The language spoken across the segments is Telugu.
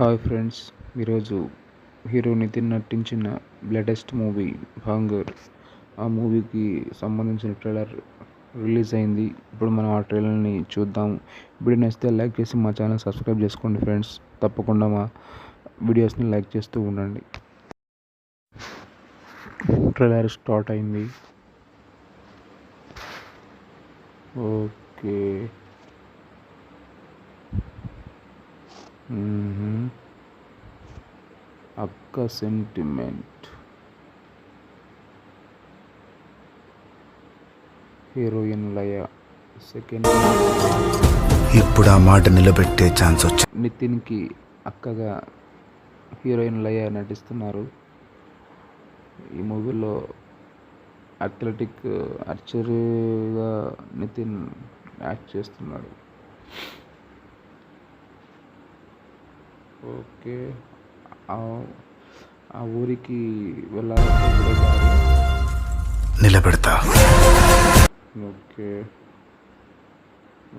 హాయ్ ఫ్రెండ్స్ ఈరోజు హీరో నితిన్ నటించిన లేటెస్ట్ మూవీ భాంగర్. ఆ మూవీకి సంబంధించిన ట్రైలర్ రిలీజ్ అయింది. ఇప్పుడు మనం ఆ ట్రైలర్ని చూద్దాం. వీడియో నచ్చితే లైక్ చేసి మా ఛానల్ సబ్స్క్రైబ్ చేసుకోండి ఫ్రెండ్స్. తప్పకుండా మా వీడియోస్ని లైక్ చేస్తూ ఉండండి. ట్రైలర్ స్టార్ట్ అయింది. ఓకే. మ్మ్. అక్క సెంటిమెంట్ హీరోయిన్ లయ సెకండ్ ఇప్పుడు ఆ మాట నిలబెట్టే ఛాన్స్ వచ్చింది నితిన్కి అక్కగా హీరోయిన్ లయ నటిస్తున్నారు. ఈ మూవీలో అథ్లెటిక్ ఆర్చరీగా నితిన్ యాక్ట్ చేస్తున్నాడు. ఓకే. ఆ- ఊరికి వెళ్ళాలంటే దారి నిలబెడతా. ఓకే.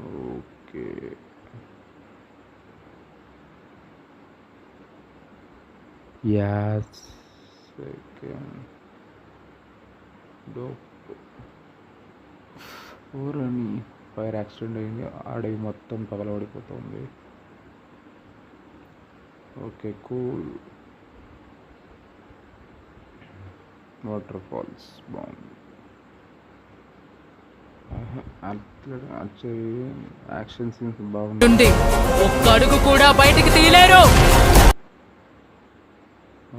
ఓకే. యాస్ సెకండ్. డోప్. ఊరని ఫైర్ యాక్సిడెంట్ అయింది. అడవి మొత్తం పగలబడిపోతుంది ఓకే కూల్. వాటర్ ఫాల్స్ బాగుంది యాక్షన్ సీన్స్ నుండి ఒక్క అడుగు కూడా బయటికి తీయలేరు.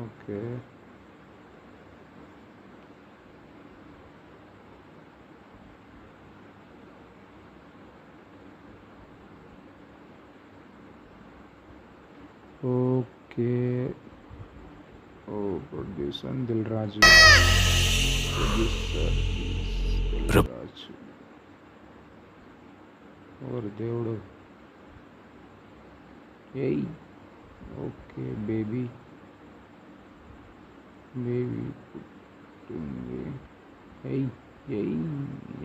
Okay. Okay. Oh producer Dilraj. Producer और देवड़ो। यही। ओके बेबी बेबी पुटेंगे यही यही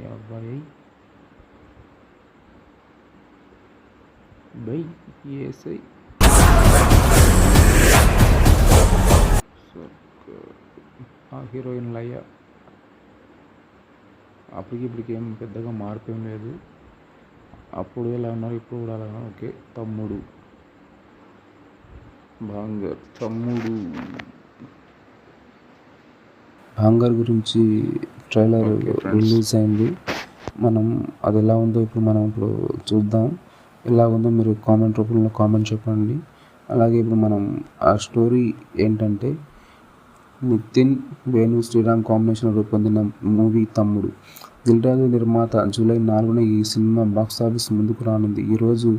या भाई भाई ये सही ఏసై ఆ హీరోయిన్ లయ అప్పటికి ఇప్పటికి ఏం పెద్దగా మార్పు ఏం లేదు. అప్పుడు ఎలా ఉన్నారు? ఇప్పుడు కూడా అలా ఓకే. తమ్ముడు. భాంగర్ తమ్ముడు. భాంగర్ గురించి ట్రైలర్ రిలీజ్ అయింది. మనం అది ఎలా ఉందో ఇప్పుడు మనం ఇప్పుడు చూద్దాం. ఎలా ఉందో మీరు కామెంట్ రూపంలో కామెంట్ చెప్పండి. అలాగే ఇప్పుడు మనం ఆ స్టోరీ ఏంటంటే నితిన్ వేణు శ్రీరామ్ కాంబినేషన్ రూపొందిన మూవీ తమ్ముడు. దిల్రాజు నిర్మాత జూలై నాలుగున ఈ సినిమా బాక్స్ ఆఫీస్ ముందుకు రానుంది. ఈరోజు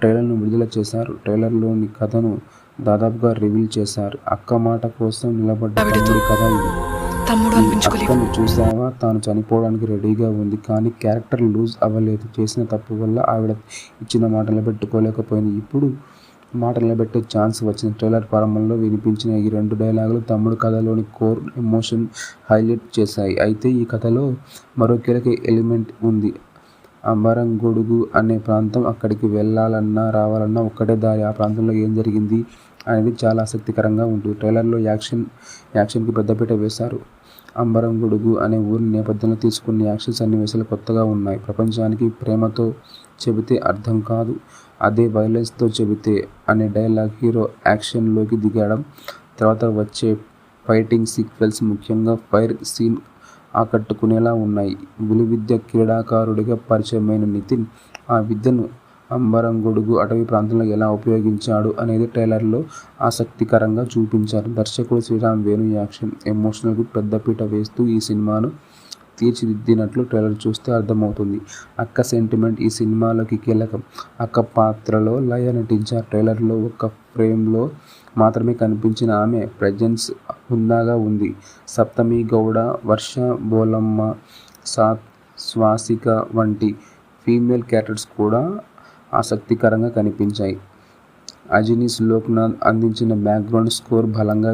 ట్రైలర్ను విడుదల చేశారు. ట్రైలర్లోని కథను దాదాపుగా రివీల్ చేశారు. అక్క మాట కోసం నిలబడ్డ తమ్ముడి కథ ఇది. అక్కను చూసావా తాను చనిపోవడానికి రెడీగా ఉంది కానీ క్యారెక్టర్ లూజ్ అవ్వలేదు. చేసిన తప్పు వల్ల ఆవిడ ఇచ్చిన మాట నిలబెట్టుకోలేకపోయింది. ఇప్పుడు మాట నిలబెట్టే ఛాన్స్ వచ్చిన ట్రైలర్ ప్రారంభంలో వినిపించిన ఈ రెండు డైలాగులు తమ్ముడు కథలోని కోర్ ఎమోషన్ హైలైట్ చేశాయి. అయితే ఈ కథలో మరో కీలక ఎలిమెంట్ ఉంది. అంబరం గొడుగు అనే ప్రాంతం అక్కడికి వెళ్ళాలన్నా రావాలన్నా ఒక్కటే దారి. ఆ ప్రాంతంలో ఏం జరిగింది అనేది చాలా ఆసక్తికరంగా ఉంటుంది ట్రైలర్లో యాక్షన్ యాక్షన్కి పెద్దపీట వేశారు. అంబరం గొడుగు అనే ఊరి నేపథ్యంలో తీసుకున్న యాక్షన్ సన్నివేశాలు కొత్తగా ఉన్నాయి. ప్రపంచానికి ప్రేమతో చెబితే అర్థం కాదు. అదే వైలెన్స్తో చెబితే అనే డైలాగ్ హీరో యాక్షన్లోకి దిగడం తర్వాత వచ్చే ఫైటింగ్ సీక్వెల్స్ ముఖ్యంగా ఫైర్ సీన్ ఆకట్టుకునేలా ఉన్నాయి. విలువిద్య క్రీడాకారుడిగా పరిచయమైన నితిన్ ఆ విద్యను అంబరం గొడుగు అటవీ ప్రాంతంలో ఎలా ఉపయోగించాడు అనేది ట్రైలర్లో ఆసక్తికరంగా చూపించారు. దర్శకుడు శ్రీరామ్ వేణు యాక్షన్ ఎమోషనల్కు పెద్దపీట వేస్తూ ఈ సినిమాను తీర్చిదిద్దినట్లు ట్రైలర్ చూస్తే అర్థమవుతుంది. అక్క సెంటిమెంట్ ఈ సినిమాలోకి కీలకం. అక్క పాత్రలో లయ నటించారు ట్రైలర్లో ఒక ఫ్రేమ్లో మాత్రమే కనిపించిన ఆమె ప్రజెన్స్ హుందాగా ఉంది. సప్తమి గౌడ వర్ష బోలమ్మ సా శ్వాసిక వంటి ఫీమేల్ క్యారెక్టర్స్ కూడా ఆసక్తికరంగా కనిపించాయి. అజినీస్ లోక్నాథ్ అందించిన బ్యాక్గ్రౌండ్ స్కోర్ బలంగా